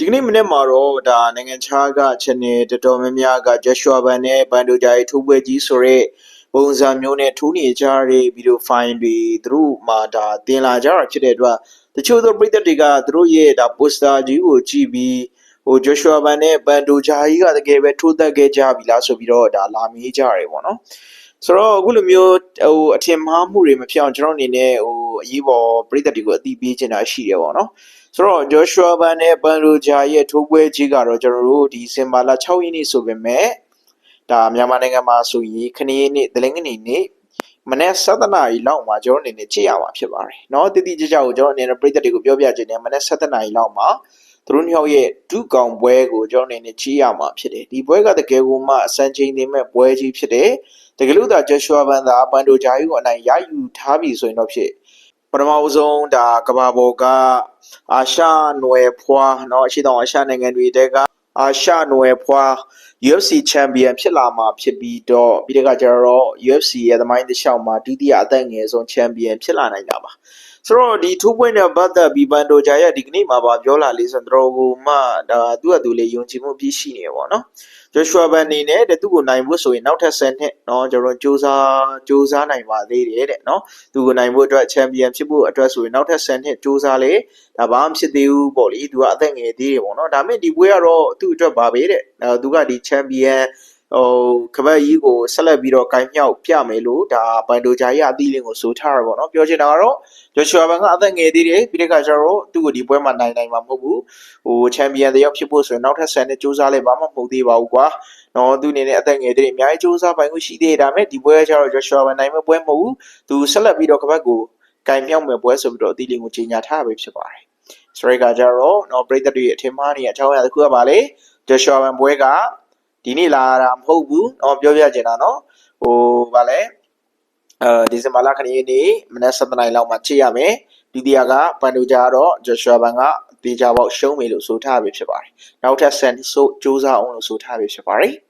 ဒီကနေ့မနေ့မှာတော့ဒါနိုင်ငံခြားက channel တော်တော်များများက Joshua Ban နဲ့ Bando Jai ထိုးပွဲကြီးဆိုရဲပုံစံမျိုးနဲ့ထိုးနေကြတဲ့ဗီဒီယိုဖိုင်တွေသူတို့မှာဒါတင်လာကြတာဖြစ်တဲ့အတွက်တချို့သောပရိသတ်တွေကသူတို့ရဲ့ဒါ poster ကြီးကိုကြည့်ပြီးဟို Joshua Ban နဲ့ Bando Jai ကတကယ်ပဲထိုးသက်ခဲ့ကြပြီလားဆိုပြီးတော့ဒါလာမေးကြတယ်ပေါ့နော် ဆိုတော့အခုလိုမျိုးဟိုအထင်မှားမှုတွေမဖြစ်အောင်ကျွန်တော်အနေနဲ့ဟိုအရေးပေါ်ပရိသတ်တွေကိုအသိပေးချင်တာရှိတယ်ပေါ့နော် ဆိုတော့ Joshua Ban နဲ့ Banroja ရဲ့ထိုးပွဲကြီးကတော့ကျွန်တော်တို့ဒီစင်ဘာလ6ရက်နေ့ဆိုပေမဲ့ဒါမြန်မာနိုင်ငံမှာဆိုရင်ခဏရက်နေ့တလင်းကနေနေ့မနေ့7နာရီလောက်မှာကျွန်တော်အနေနဲ့ကြည့်ရမှာဖြစ်ပါတယ်เนาะတတိကြကြကိုကျွန်တော်အနေနဲ့ပြည်သက်တွေကိုပြောပြချင်တယ်မနေ့7နာရီလောက်မှာ သူတို့နှစ်ယောက်ရဲ့ဒုကောင်ပွဲကိုကျွန်တော်အနေနဲ့ကြည့်ရမှာဖြစ်တယ်ဒီပွဲကတကယ်ကိုမှအစံချိန်နေမဲ့ပွဲကြီးဖြစ်တယ်တကယ်လို့ဒါ Joshua Ban သာ Banroja ကိုအနိုင်ရယူထားပြီဆိုရင်တော့ဖြစ်ပထမဆုံးဒါကဘာပေါ်ကအာရှနွယ်ဖွာเนาะအရှိတောင်အာရှနိုင်ငံတွေတဲက အာရှနွယ်ဖွာ UFC Champion ဖြစ်လာမှာဖြစ်ပြီးတော့ပြီးတဲ့ကကျတော့ UFC ရဲ့သမိုင်းတစ်လျှောက်မှာဒုတိယအသက်ငယ်ဆုံး Champion ဖြစ်လာနိုင်တာပါဆိုတော့ဒီထိုးပွဲနဲ့ပတ်သက်ပြီးဘန်ဒိုဂျာရဲ့ဒီကနေ့မှာပါပြောလာလေးဆိုတော့ကိုမှဒါသူ့အတူလေးယုံကြည်မှုပြည့်ရှိနေရပေါ့နော်Joshua Ban အနေနဲ့တဲ့သူ့ကိုနိုင်ဖို့ဆိုရင်နောက်ထပ်10နှစ်เนาะကျွန်တော်စူးစမ်းစူးစမ်းနိုင်ပါသေးတယ်တဲ့เนาะသူကိုနိုင်ဖို့အတွက် champion ဖြစ်ဖို့အတွက်ဆိုရင်နောက်ထပ်10နှစ်စူးစမ်းလေဒါဘာမှဖြစ်သေးဘူးပေါ့လေသူကအသက်ငယ်သေးတယ်ပေါ့နော်ဒါပေမဲ့ဒီပွဲကတော့သူ့အတွက်ပါပဲတဲ့အဲသူကဒီ champion ဟိုကပတ်ကြီးကိုဆက်လက်ပြီးတော့ကင်မြောက်ပြမယ်လို့ဒါဘန်ဒိုဂျာရဲ့အသီးလင်းကိုဆိုထားရပါတော့ပြောချင်တာကတော့ဂျိုရှွာဘန်ကအသက်ငယ်သေးတယ်ပြီးတဲ့ခါကျတော့သူ့ကိုဒီပွဲမှာနိုင်နိုင်မှာမဟုတ်ဘူးဟိုချန်ပီယံတယောက်ဖြစ်ဖို့ဆိုရင်နောက်ထပ်ဆန်နဲ့စူးစမ်းလဲဘာမှမဟုတ်သေးပါဘူးကွာနော်သူအနေနဲ့အသက်ငယ်သေးတယ်အများကြီးစူးစမ်းပိုင်ခွင့်ရှိသေးတယ်ဒါပေမဲ့ဒီပွဲကကျတော့ဂျိုရှွာဘန်နိုင်မဲ့ပွဲမဟုတ်ဘူးသူဆက်လက်ပြီးတော့ကပတ်ကိုကင်မြောက်မဲ့ပွဲဆိုပြီးတော့အသီးလင်းကိုကြီးညာထားရပဲဖြစ်ပါတယ်စရိတ်ကကြတော့နော်ပရိသတ်တွေအထင်မှားနေတဲ့အကြောင်းအရာတစ်ခုကပါလေဂျိုရှွာဘန်ပွဲက ဒီနေ့လာတာမဟုတ်ဘူး။တော့ပြောပြချင်တာနော်။ဟိုဗာလဲအဲဒီဇင်ဘာလခဏရက်နေ့မနက်7:00နာရီလောက်မှာချိန်ရမယ်။ဒုတိယကပန်ဒိုဂျာကတော့ဂျိုရှွာဘန်ကတေချာပေါက်ရှုံးပြီလို့ဆိုထားပြီဖြစ်ပါတယ်။နောက်ထပ်ဆန်ဆိုစူးစမ်းအောင်လို့ဆိုထားပြီဖြစ်ပါတယ်။